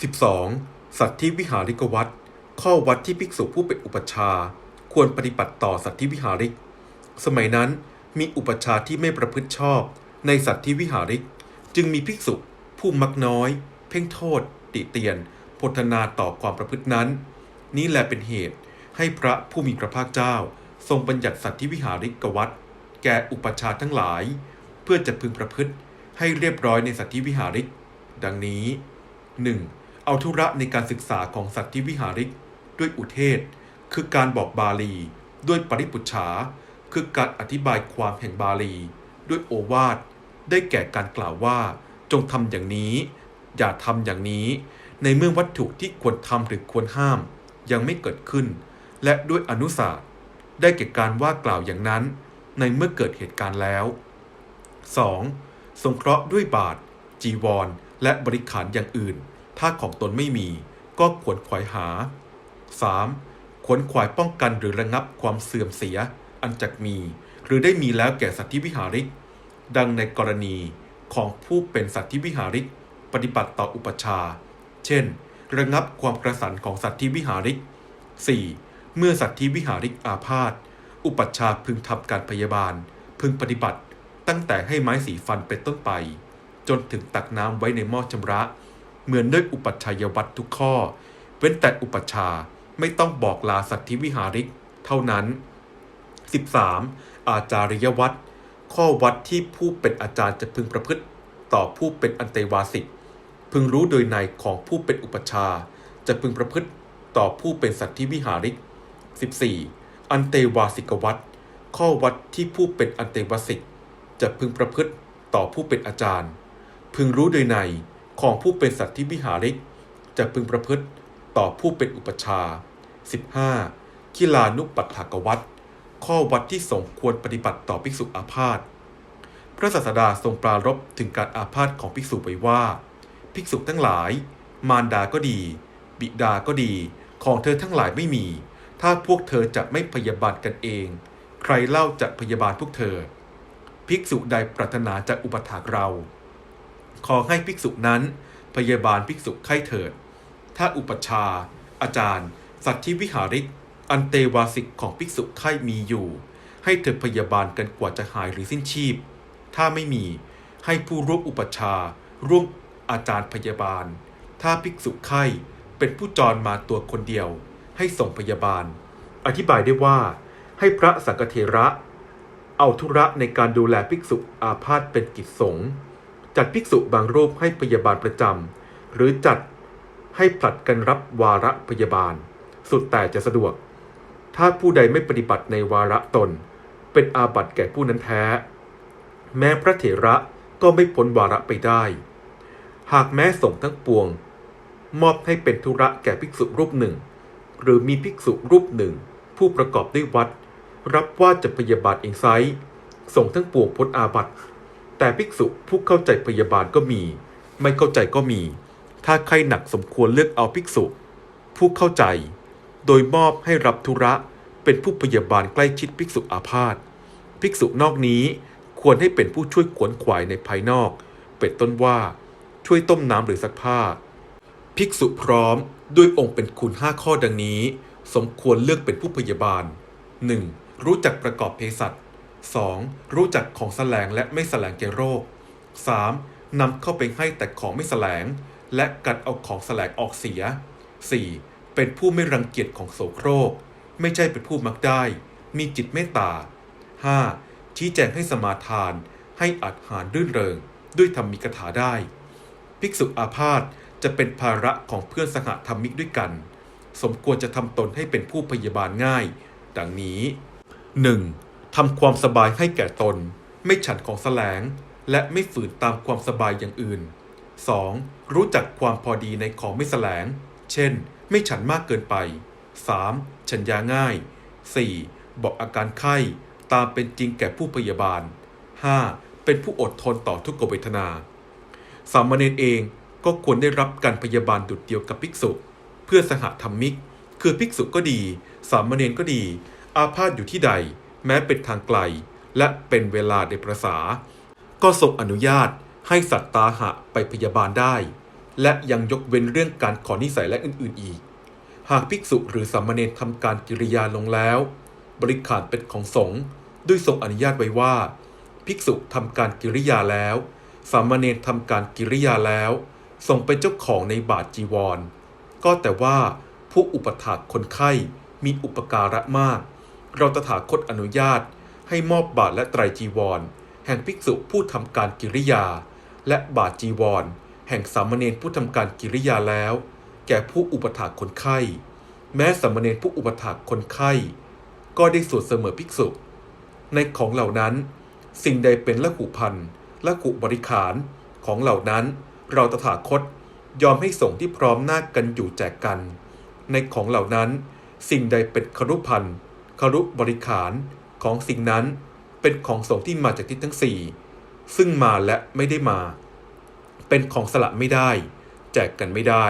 12. สัตธิวิหาริกวัตรข้อวัดที่ภิกษุผู้เป็นอุปชา ควรปฏิบัติต่อสัตธิวิหาริก สมัยนั้นมีอุปชาที่ไม่ประพฤติชอบ ในสัตธิวิหาริก จึงมีภิกษุผู้มักน้อย เพ่งโทษ ติเตียนพธนาต่อความประพฤตินั้น นี้แหละเป็นเหตุให้พระผู้มีพระภาคเจ้า ทรงบัญญัติสัตธิวิหาริกวัตรแก่อุปชาทั้งหลาย เพื่อจะพึงประพฤติให้เรียบร้อยในสัตธิวิหาริก ดังนี้ 1. เอาธุระในการศึกษาของสัตธิวิหาริก ด้วยอุเทศ คือการบอกบาลี ด้วยปริปุจฉา คือการอธิบายความแห่งบาลี ด้วยโอวาท ได้แก่การกล่าวว่า จงทำอย่างนี้ อย่าทำอย่างนี้ ในเมื่อวัตถุที่ควรทำหรือควรห้าม ยังไม่เกิดขึ้น และด้วยอนุสาสได้แก่การว่ากล่าวอย่างนั้น ในเมื่อเกิดเหตุการณ์แล้ว 2. สงเคราะห์ด้วยบาท จีวร และบริขารอย่างอื่น ถ้าของตนไม่มี ก็ควรขวายหา 3. ขวนขวายป้องกันหรือระงับความเสื่อมเสีย อันจักมี หรือได้มีแล้วแก่สัตว์ที่วิหาริก ดังในกรณีของผู้เป็นสัตว์ที่วิหาริก ปฏิบัติต่ออุปชา เช่น ระงับความกระสันของสัตว์ที่วิหาริก 4. เมื่อสัตว์ที่วิหาริกอาพาธอุปัชฌาย์พึงทำการพยาบาล พึงปฏิบัติ ตั้งแต่ให้ไม้สีฟันเป็นต้นไป จนถึงตักน้ำไว้ในหม้อชำระ เหมือนด้วยอุปัชฌายวัตรทุกข้อ เว้นแต่อุปัชาไม่ต้องบอกลาสัตว์ที่วิหาริกเท่านั้น 13. อาจาริยวัตรข้อวัดที่ผู้เป็นอาจารย์จะพึงประพฤติต่อผู้เป็นอันเตวาสิกพึงรู้โดยในของผู้เป็นอุปชา จะพึงประพฤติต่อผู้เป็นสัตว์ที่วิหาริก 14. อันเตวาสิกวัตรข้อวัดที่ผู้เป็นอันเตวาสิกจะพึงประพฤติต่อผู้เป็นอาจารย์ พึงรู้โดยใน ของผู้เป็นสัตว์ที่วิหาริก จะพึงประพฤติต่อผู้เป็นอุปชา 15. คิลานุปัฏฐากวัตข้อวัดที่สงควรปฏิบัติต่อภิกษุอาพาธพระศาสดาทรงปรารภถึงการอาพาธของภิกษุไว้ว่า ภิกษุทั้งหลาย มารดาก็ดี บิดาก็ดี ของเธอทั้งหลายไม่มี ถ้าพวกเธอจะไม่พยาบาทกันเอง ใครเล่าจะพยาบาลพวกเธอ ภิกษุใดปรารถนาจะอุปถากเรา ขอให้ภิกษุนั้น พยาบาลภิกษุไข้เถิด ถ้าอุปชา อาจารย์ สัตธิวิหาริก อันเตวาสิกของภิกษุไข้มีอยู่ ให้เธอพยาบาลกันกว่าจะหายหรือสิ้นชีพ ถ้าไม่มี ให้ผู้ร่วมอุปชา ร่วมอาจารย์พยาบาล ถ้าภิกษุไข้เป็นผู้จรมาตัวคนเดียว ให้ส่งพยาบาล อธิบายได้ว่า ให้พระสังฆเทระ เอาธุระในการดูแลภิกษุอาพาธเป็นกิจสงฆ์ จัดภิกษุบางรูปให้พยาบาลประจำหรือจัดให้ผลัดกันรับวาระพยาบาล สุดแต่จะสะดวก ถ้าผู้ใดไม่ปฏิบัติในวาระตน เป็นอาบัติแก่ผู้นั้นแท้ แม้พระเถระก็ไม่พ้นวาระไปได้ หากแม้ส่งทั้งปวง มอบให้เป็นธุระแก่ภิกษุรูปหนึ่ง หรือมีภิกษุรูปหนึ่ง ผู้ประกอบด้วยวัด รับว่าจะพยาบาลเองไซส่งทั้งปวงพ้นอาบัติ แต่ภิกษุผู้เข้าใจพยาบาลก็มี ไม่เข้าใจก็มี ถ้าใครหนักสมควรเลือกเอาภิกษุ ผู้เข้าใจ โดยมอบให้รับธุระเป็นผู้พยาบาลใกล้ชิดภิกษุอาพาธภิกษุนอกนี้ควรให้เป็นผู้ช่วยขวนขวายในภายนอก เป็นต้นว่าช่วยต้มน้ำหรือซักผ้า ภิกษุพร้อมด้วยองค์เป็นคุณห้าข้อดังนี้ สมควรเลือกเป็นผู้พยาบาล 1. รู้จักประกอบเภสัช 2. รู้จักของแสลงและไม่แสลงแก่โรค 3. นำเข้าไปให้แต่ของไม่แสลง และกัดเอาของแสลงออกเสีย 4. เป็นผู้ไม่รังเกียจของโสโครก ไม่ใช่เป็นผู้มักได้ มีจิตเมตตา 5. ชี้แจงให้สมาทาน ให้อัดหารรื่นเริง ด้วยธรรมีกถาได้ ภิกษุอาพาธจะเป็นภาระของเพื่อนสหธรรมิกด้วยกัน สมควรจะทำตนให้เป็นผู้พยาบาลง่าย ดังนี้ 1. ทำความสบายให้แก่ตน ไม่ฉันของแสลง และไม่ฝืนตามความสบายอย่างอื่น 2. รู้จักความพอดีในของไม่แสลง เช่น ไม่ฉันมากเกินไป 3. ฉันยาง่าย 4. บอกอาการไข้ ตามเป็นจริงแก่ผู้พยาบาล 5. เป็นผู้อดทนต่อทุกขเวทนา สามเณรเองก็ควรได้รับการพยาบาลดุจเดียวกับภิกษุ เพื่อสหธรรมิก คือภิกษุก็ดี สามเณรก็ดี อาพาธอยู่ที่ใด แม้เป็นทางไกล และเป็นเวลาในประษา ก็ทรงอนุญาตให้สัตตาหะไปพยาบาลได้ และยังยกเว้นเรื่องการขอนิสัยและอื่นๆอีก หากภิกษุหรือสามเณรทำการกิริยาลงแล้ว บริขารเป็นของสงฆ์ด้วยทรงอนุญาตไว้ว่า ภิกษุทำการกิริยาแล้ว สามเณรทำการกิริยาแล้วทรงเป็นเจ้าของในบาทจีวร ก็แต่ว่าผู้อุปถากคนไข้มีอุปการะมาก เราตถาคตอนุญาต ให้มอบบาทและไตรจีวร แห่งภิกษุผู้ทำการกิริยา และบาทจีวร แห่งสามเณรผู้ทำการกิริยาแล้ว แก่ผู้อุปถากคนไข้ แม้สามเณรผู้อุปถากคนไข้ ก็ได้สวนเสมอภิกษุ ในของเหล่านั้น สิ่งใดเป็นละหุพันธ์ละหุบริขารของเหล่านั้น เราตถาคตยอมให้ส่งที่พร้อมหน้ากันอยู่แจกกัน ในของเหล่านั้น สิ่งใดเป็นครุพันธ์ คารุบริขารของสิ่งนั้นเป็นของสงที่มาจากทิศทั้งสี่ซึ่งมาและไม่ได้มา เป็นของสละไม่ได้ แจกกันไม่ได้